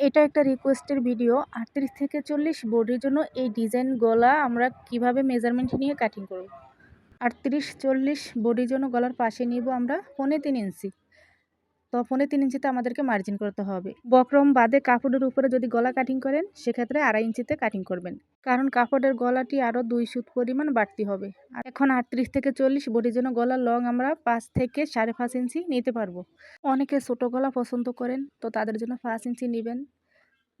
এটা একটা রিকোয়েস্টের ভিডিও আটত্রিশ থেকে চল্লিশ বডির জন্য এই ডিজাইন গলা আমরা কীভাবে মেজারমেন্ট নিয়ে কাটিং করব? আটত্রিশ, চল্লিশ বডির জন্য গলার পাশে নিব আমরা পনেরো তিন ইঞ্চি তো পৌনে তিন ইঞ্চিতে আমাদেরকে মার্জিন করতে হবে। বক্রম বাদে কাপড়ের উপরে যদি গলা কাটিং করেন, সেক্ষেত্রে আড়াই ইঞ্চিতে কাটিং করবেন। কারণ কাপড়ের গলাটি আরও দুই সুত পরিমাণ বাড়তি হবে। আর এখন আটত্রিশ থেকে চল্লিশ বডির জন্য গলা লং আমরা পাঁচ থেকে সাড়ে পাঁচ ইঞ্চি নিতে পারব। অনেকে ছোটো গলা পছন্দ করেন, তো তাদের জন্য পাঁচ ইঞ্চি নেবেন।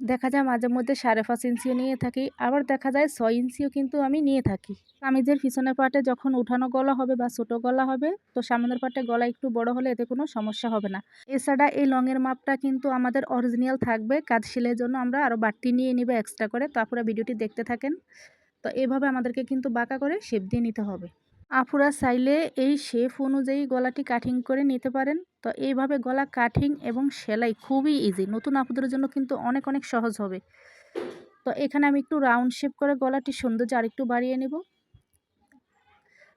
দেখা যায় মাঝে মধ্যে সাড়ে পাঁচ ইঞ্চিও নিয়ে থাকি, আবার দেখা যায় ছয় ইঞ্চিও কিন্তু আমি নিয়ে থাকি। কামিজের পিছনের পাটে যখন উঠানো গলা হবে বা ছোটো গলা হবে, তো সামনের পাটে গলা একটু বড় হলে এতে কোনো সমস্যা হবে না। এছাড়া এই লংয়ের মাপটা কিন্তু আমাদের অরিজিনাল থাকবে, কাজ সেলের জন্য আমরা আরও বাড়তি নিয়ে নিবে এক্সট্রা করে তো আপনারা ভিডিওটি দেখতে থাকেন। তো এভাবে আমাদেরকে কিন্তু বাঁকা করে শেপ দিয়ে নিতে হবে। আপুরা চাইলে এই শেপ অনুযায়ী গলাটি কাটিং করে নিতে পারেন। তো এইভাবে গলা কাটিং এবং সেলাই খুবই ইজি নতুন আপুদের জন্য কিন্তু অনেক অনেক সহজ হবে। তো এখানে আমি একটু রাউন্ড শেপ করে গলাটি সৌন্দর্য আরেকটু বাড়িয়ে নেব।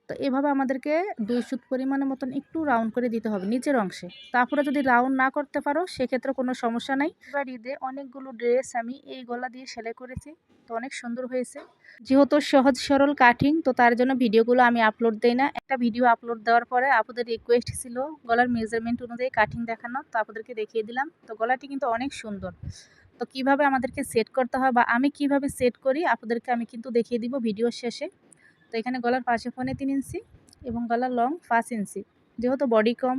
তো এভাবে আমাদেরকে দুই সুত পরিমাণের মতন একটু রাউন্ড করে দিতে হবে নিচের অংশে। তারপরে যদি রাউন্ড না করতে পারো সেক্ষেত্রে কোনো সমস্যা নাই। এবার ঈদে অনেকগুলো ড্রেস আমি এই গলা দিয়ে সেলাই করেছি, তো অনেক সুন্দর হয়েছে। যেহেতু সহজ সরল কাটিং তো তার জন্য ভিডিওগুলো আমি আপলোড দিই না। একটা ভিডিও আপলোড দেওয়ার পরে আপনাদের রিকোয়েস্ট ছিল গলার মেজারমেন্ট অনুযায়ী কাটিং দেখানো, তো আপনাদেরকে দেখিয়ে দিলাম। তো গলাটি কিন্তু অনেক সুন্দর। তো কীভাবে আমাদেরকে সেট করতে হয় বা আমি কীভাবে সেট করি, আপনাদেরকে আমি কিন্তু দেখিয়ে দিব ভিডিও শেষে। তো এখানে গলার পাশে ফোনে তিন ইঞ্চি এবং গলার লং পাঁচ ইঞ্চি। যেহেতু বডি কম,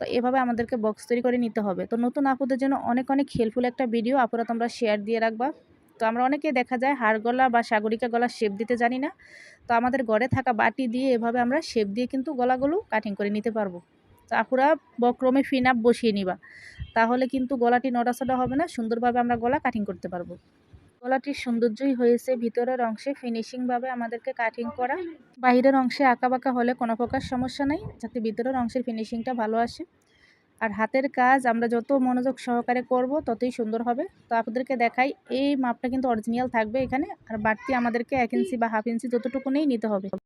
তো এভাবে আমাদেরকে বক্স তৈরি করে নিতে হবে। তো নতুন আপুদের জন্য অনেক অনেক হেল্পফুল একটা ভিডিও আপুরা তোমরা শেয়ার দিয়ে রাখবা। তো আমরা অনেকে দেখা যায় হাড় গলা বা সাগরিকা গলা শেপ দিতে জানি না। তো আমাদের ঘরে থাকা বাটি দিয়ে এভাবে আমরা শেপ দিয়ে কিন্তু গলাগুলো কাটিং করে নিতে পারব। তো আপুরা বক্রমে ফিন আপ বসিয়ে নিবা। তাহলে কিন্তু গলাটি নড়াচড়া হবে না, সুন্দরভাবে আমরা গলা কাটিং করতে পারব। গলাটির সৌন্দর্যই হয়েছে। ভিতরের অংশে ফিনিশিংভাবে আমাদেরকে কাটিং করা। বাইরের অংশে আঁকাবাঁকা হলে কোনো প্রকার সমস্যা নেই, যাতে ভিতরের অংশের ফিনিশিংটা ভালো আসে। আর হাতের কাজ আমরা যত মনোযোগ সহকারে করব, ততই সুন্দর হবে। তো আপনাদেরকে দেখাই, এই মাপটা কিন্তু অরিজিনাল থাকবে এখানে। আর বাড়তি আমাদেরকে এক ইঞ্চি বা হাফ ইঞ্চি যতটুকুনেই নিতে হবে।